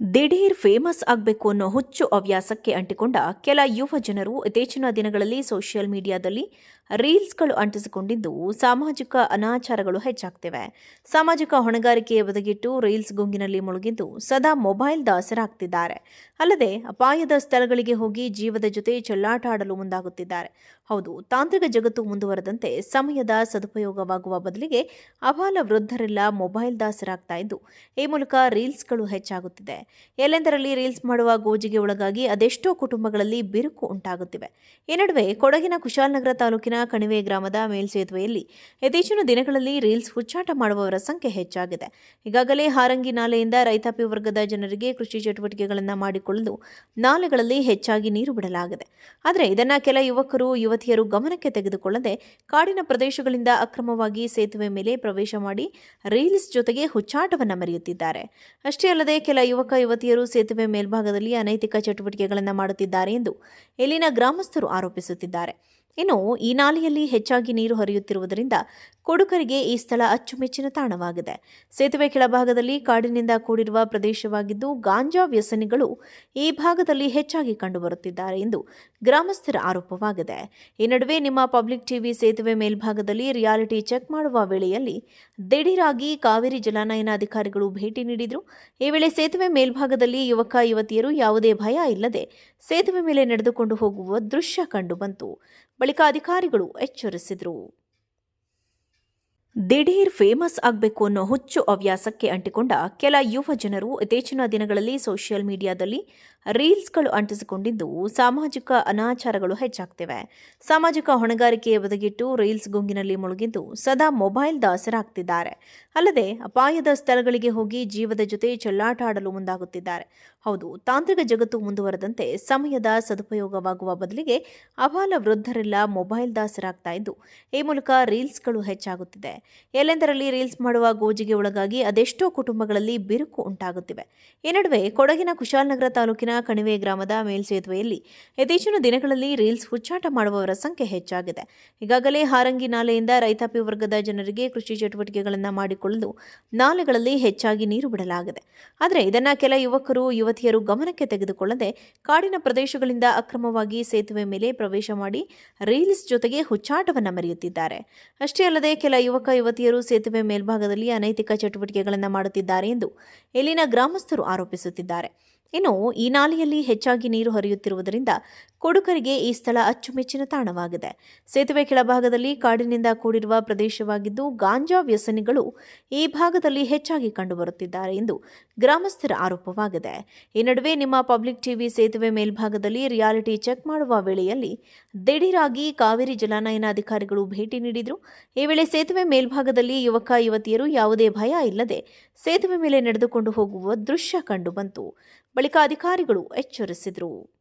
ದಿಢೀರ್ ಫೇಮಸ್ ಆಗಬೇಕು ಅನ್ನೋ ಹುಚ್ಚು ಹವ್ಯಾಸಕ್ಕೆ ಅಂಟಿಕೊಂಡ ಕೆಲ ಯುವ ಜನರು ಇತ್ತೀಚಿನ ದಿನಗಳಲ್ಲಿ ಸೋಷಿಯಲ್ ಮೀಡಿಯಾದಲ್ಲಿ ರೀಲ್ಸ್ಗಳು ಅಂಟಿಸಿಕೊಂಡಿದ್ದು ಸಾಮಾಜಿಕ ಅನಾಚಾರಗಳು ಹೆಚ್ಚಾಗ್ತಿವೆ. ಸಾಮಾಜಿಕ ಹೊಣೆಗಾರಿಕೆಯ ಬದಿಗಿಟ್ಟು ರೀಲ್ಸ್ ಗುಂಗಿನಲ್ಲಿ ಮುಳುಗಿದ್ದು ಸದಾ ಮೊಬೈಲ್ ದಾಸರಾಗ್ತಿದ್ದಾರೆ. ಅಲ್ಲದೆ ಅಪಾಯದ ಸ್ಥಳಗಳಿಗೆ ಹೋಗಿ ಜೀವದ ಜೊತೆ ಚೆಲ್ಲಾಟ ಆಡಲು ಮುಂದಾಗುತ್ತಿದ್ದಾರೆ. ಹೌದು, ತಾಂತ್ರಿಕ ಜಗತ್ತು ಮುಂದುವರೆದಂತೆ ಸಮಯದ ಸದುಪಯೋಗವಾಗುವ ಬದಲಿಗೆ ಅಬಾಲ ವೃದ್ಧರೆಲ್ಲ ಮೊಬೈಲ್ ದಾಸರಾಗ್ತಾ ಇದ್ದು, ಈ ಮೂಲಕ ರೀಲ್ಸ್ಗಳು ಹೆಚ್ಚಾಗುತ್ತಿದೆ. ಎಲ್ಲೆಂದರಲ್ಲಿ ರೀಲ್ಸ್ ಮಾಡುವ ಗೋಜಿಗೆ ಒಳಗಾಗಿ ಅದೆಷ್ಟೋ ಕುಟುಂಬಗಳಲ್ಲಿ ಬಿರುಕು ಉಂಟಾಗುತ್ತಿವೆ. ಈ ನಡುವೆ ಕೊಡಗಿನ ಕುಶಾಲನಗರ ತಾಲೂಕಿನ ಕಣಿವೆ ಗ್ರಾಮದ ಮೇಲ್ಸೇತುವೆಯಲ್ಲಿ ಇತ್ತೀಚಿನ ದಿನಗಳಲ್ಲಿ ರೀಲ್ಸ್ ಹುಚ್ಚಾಟ ಮಾಡುವವರ ಸಂಖ್ಯೆ ಹೆಚ್ಚಾಗಿದೆ. ಈಗಾಗಲೇ ಹಾರಂಗಿ ನಾಲೆಯಿಂದ ರೈತಾಪಿ ವರ್ಗದ ಜನರಿಗೆ ಕೃಷಿ ಚಟುವಟಿಕೆಗಳನ್ನು ಮಾಡಿಕೊಳ್ಳಲು ನಾಲೆಗಳಲ್ಲಿ ಹೆಚ್ಚಾಗಿ ನೀರು ಬಿಡಲಾಗಿದೆ. ಆದರೆ ಇದನ್ನು ಕೆಲ ಯುವಕರು, ಯುವತಿಯರು ಗಮನಕ್ಕೆ ತೆಗೆದುಕೊಳ್ಳದೆ ಕಾಡಿನ ಪ್ರದೇಶಗಳಿಂದ ಅಕ್ರಮವಾಗಿ ಸೇತುವೆ ಮೇಲೆ ಪ್ರವೇಶ ಮಾಡಿ ರೀಲ್ಸ್ ಜೊತೆಗೆ ಹುಚ್ಚಾಟವನ್ನು ಮರೆಯುತ್ತಿದ್ದಾರೆ. ಅಷ್ಟೇ ಅಲ್ಲದೆ ಕೆಲ ಯುವಕ, ಯುವತಿಯರು ಸೇತುವೆ ಮೇಲ್ಭಾಗದಲ್ಲಿ ಅನೈತಿಕ ಚಟುವಟಿಕೆಗಳನ್ನು ಮಾಡುತ್ತಿದ್ದಾರೆ ಎಂದು ಇಲ್ಲಿನ ಗ್ರಾಮಸ್ಥರು ಆರೋಪಿಸುತ್ತಿದ್ದಾರೆ. ಇನ್ನು ಈ ನಾಲೆಯಲ್ಲಿ ಹೆಚ್ಚಾಗಿ ನೀರು ಹರಿಯುತ್ತಿರುವುದರಿಂದ ಕೊಡುಕರಿಗೆ ಈ ಸ್ಥಳ ಅಚ್ಚುಮೆಚ್ಚಿನ ತಾಣವಾಗಿದೆ. ಸೇತುವೆ ಕೆಳಭಾಗದಲ್ಲಿ ಕಾಡಿನಿಂದ ಕೂಡಿರುವ ಪ್ರದೇಶವಾಗಿದ್ದು ಗಾಂಜಾ ವ್ಯಸನಿಗಳು ಈ ಭಾಗದಲ್ಲಿ ಹೆಚ್ಚಾಗಿ ಕಂಡುಬರುತ್ತಿದ್ದಾರೆ ಎಂದು ಗ್ರಾಮಸ್ಥರ ಆರೋಪವಾಗಿದೆ. ಈ ನಡುವೆ ನಿಮ್ಮ ಪಬ್ಲಿಕ್ ಟಿವಿ ಸೇತುವೆ ಮೇಲ್ಭಾಗದಲ್ಲಿ ರಿಯಾಲಿಟಿ ಚೆಕ್ ಮಾಡುವ ವೇಳೆಯಲ್ಲಿ ದಿಢೀರಾಗಿ ಕಾವೇರಿ ಜಲಾನಯನ ಅಧಿಕಾರಿಗಳು ಭೇಟಿ ನೀಡಿದರು. ಈ ವೇಳೆ ಸೇತುವೆ ಮೇಲ್ಭಾಗದಲ್ಲಿ ಯುವಕ, ಯುವತಿಯರು ಯಾವುದೇ ಭಯ ಇಲ್ಲದೆ ಸೇತುವೆ ಮೇಲೆ ನಡೆದುಕೊಂಡು ಹೋಗುವ ದೃಶ್ಯ ಕಂಡುಬಂತು ಬಳಿಕ ಅಧಿಕಾರಿಗಳು ಎಚ್ಚರಿಸಿದರು. ದಿಢೀರ್ ಫೇಮಸ್ ಆಗಬೇಕು ಅನ್ನೋ ಹುಚ್ಚು ಹವ್ಯಾಸಕ್ಕೆ ಅಂಟಿಕೊಂಡ ಕೆಲ ಯುವ ಜನರು ಇತ್ತೀಚಿನ ದಿನಗಳಲ್ಲಿ ಸೋಷಿಯಲ್ ಮೀಡಿಯಾದಲ್ಲಿ ರೀಲ್ಸ್ಗಳು ಅಂಟಿಸಿಕೊಂಡಿದ್ದು ಸಾಮಾಜಿಕ ಅನಾಚಾರಗಳು ಹೆಚ್ಚಾಗ್ತಿವೆ. ಸಾಮಾಜಿಕ ಹೊಣೆಗಾರಿಕೆ ಒದಗಿಟ್ಟು ರೀಲ್ಸ್ ಗುಂಗಿನಲ್ಲಿ ಮುಳುಗಿದ್ದು ಸದಾ ಮೊಬೈಲ್ ದಾಸರಾಗ್ತಿದ್ದಾರೆ. ಅಲ್ಲದೆ ಅಪಾಯದ ಸ್ಥಳಗಳಿಗೆ ಹೋಗಿ ಜೀವದ ಜೊತೆ ಚೆಲ್ಲಾಟ ಆಡಲು ಮುಂದಾಗುತ್ತಿದ್ದಾರೆ. ಹೌದು, ತಾಂತ್ರಿಕ ಜಗತ್ತು ಮುಂದುವರೆದಂತೆ ಸಮಯದ ಸದುಪಯೋಗವಾಗುವ ಬದಲಿಗೆ ಅಬಾಲ ವೃದ್ಧರೆಲ್ಲ ಮೊಬೈಲ್ ದಾಸರಾಗ್ತಾ ಇದ್ದು, ಈ ಮೂಲಕ ರೀಲ್ಸ್ಗಳು ಹೆಚ್ಚಾಗುತ್ತಿದೆ. ಎಲ್ಲೆಂದರಲ್ಲಿ ರೀಲ್ಸ್ ಮಾಡುವ ಗೋಜಿಗೆ ಒಳಗಾಗಿ ಅದೆಷ್ಟೋ ಕುಟುಂಬಗಳಲ್ಲಿ ಬಿರುಕು ಉಂಟಾಗುತ್ತಿವೆ. ಈ ನಡುವೆ ಕೊಡಗಿನ ಕುಶಾಲನಗರ ಕಣಿವೆ ಗ್ರಾಮದ ಮೇಲ್ಸೇತುವೆಯಲ್ಲಿ ಇತ್ತೀಚಿನ ದಿನಗಳಲ್ಲಿ ರೀಲ್ಸ್ ಹುಚ್ಚಾಟ ಮಾಡುವವರ ಸಂಖ್ಯೆ ಹೆಚ್ಚಾಗಿದೆ. ಈಗಾಗಲೇ ಹಾರಂಗಿ ನಾಲೆಯಿಂದ ರೈತಾಪಿ ವರ್ಗದ ಜನರಿಗೆ ಕೃಷಿ ಚಟುವಟಿಕೆಗಳನ್ನು ಮಾಡಿಕೊಳ್ಳಲು ನಾಲೆಗಳಲ್ಲಿ ಹೆಚ್ಚಾಗಿ ನೀರು ಬಿಡಲಾಗಿದೆ. ಆದರೆ ಇದನ್ನ ಕೆಲ ಯುವಕರು, ಯುವತಿಯರು ಗಮನಕ್ಕೆ ತೆಗೆದುಕೊಳ್ಳದೆ ಕಾಡಿನ ಪ್ರದೇಶಗಳಿಂದ ಅಕ್ರಮವಾಗಿ ಸೇತುವೆ ಮೇಲೆ ಪ್ರವೇಶ ಮಾಡಿ ರೀಲ್ಸ್ ಜೊತೆಗೆ ಹುಚ್ಚಾಟವನ್ನು ಮರೆಯುತ್ತಿದ್ದಾರೆ. ಅಷ್ಟೇ ಅಲ್ಲದೆ ಕೆಲ ಯುವಕ, ಯುವತಿಯರು ಸೇತುವೆ ಮೇಲ್ಭಾಗದಲ್ಲಿ ಅನೈತಿಕ ಚಟುವಟಿಕೆಗಳನ್ನು ಮಾಡುತ್ತಿದ್ದಾರೆ ಎಂದು ಇಲ್ಲಿನ ಗ್ರಾಮಸ್ಥರು ಆರೋಪಿಸುತ್ತಿದ್ದಾರೆ. ಇನ್ನು ಈ ನಾಲೆಯಲ್ಲಿ ಹೆಚ್ಚಾಗಿ ನೀರು ಹರಿಯುತ್ತಿರುವುದರಿಂದ ಕೊಡುಕರಿಗೆ ಈ ಸ್ಥಳ ಅಚ್ಚುಮೆಚ್ಚಿನ ತಾಣವಾಗಿದೆ. ಸೇತುವೆ ಕೆಳಭಾಗದಲ್ಲಿ ಕಾಡಿನಿಂದ ಕೂಡಿರುವ ಪ್ರದೇಶವಾಗಿದ್ದು ಗಾಂಜಾ ವ್ಯಸನಿಗಳು ಈ ಭಾಗದಲ್ಲಿ ಹೆಚ್ಚಾಗಿ ಕಂಡುಬರುತ್ತಿದ್ದಾರೆ ಎಂದು ಗ್ರಾಮಸ್ಥರ ಆರೋಪವಾಗಿದೆ. ಈ ನಡುವೆ ನಿಮ್ಮ ಪಬ್ಲಿಕ್ ಟಿವಿ ಸೇತುವೆ ಮೇಲ್ಭಾಗದಲ್ಲಿ ರಿಯಾಲಿಟಿ ಚೆಕ್ ಮಾಡುವ ವೇಳೆಯಲ್ಲಿ ದಿಢೀರಾಗಿ ಕಾವೇರಿ ಜಲಾನಯನ ಅಧಿಕಾರಿಗಳು ಭೇಟಿ ನೀಡಿದರು. ಈ ವೇಳೆ ಸೇತುವೆ ಮೇಲ್ಭಾಗದಲ್ಲಿ ಯುವಕ, ಯುವತಿಯರು ಯಾವುದೇ ಭಯ ಇಲ್ಲದೆ ಸೇತುವೆ ಮೇಲೆ ನಡೆದುಕೊಂಡು ಹೋಗುವ ದೃಶ್ಯ ಕಂಡುಬಂತು ಬಳಿಕ ಅಧಿಕಾರಿಗಳು ಎಚ್ಚರಿಸಿದರು.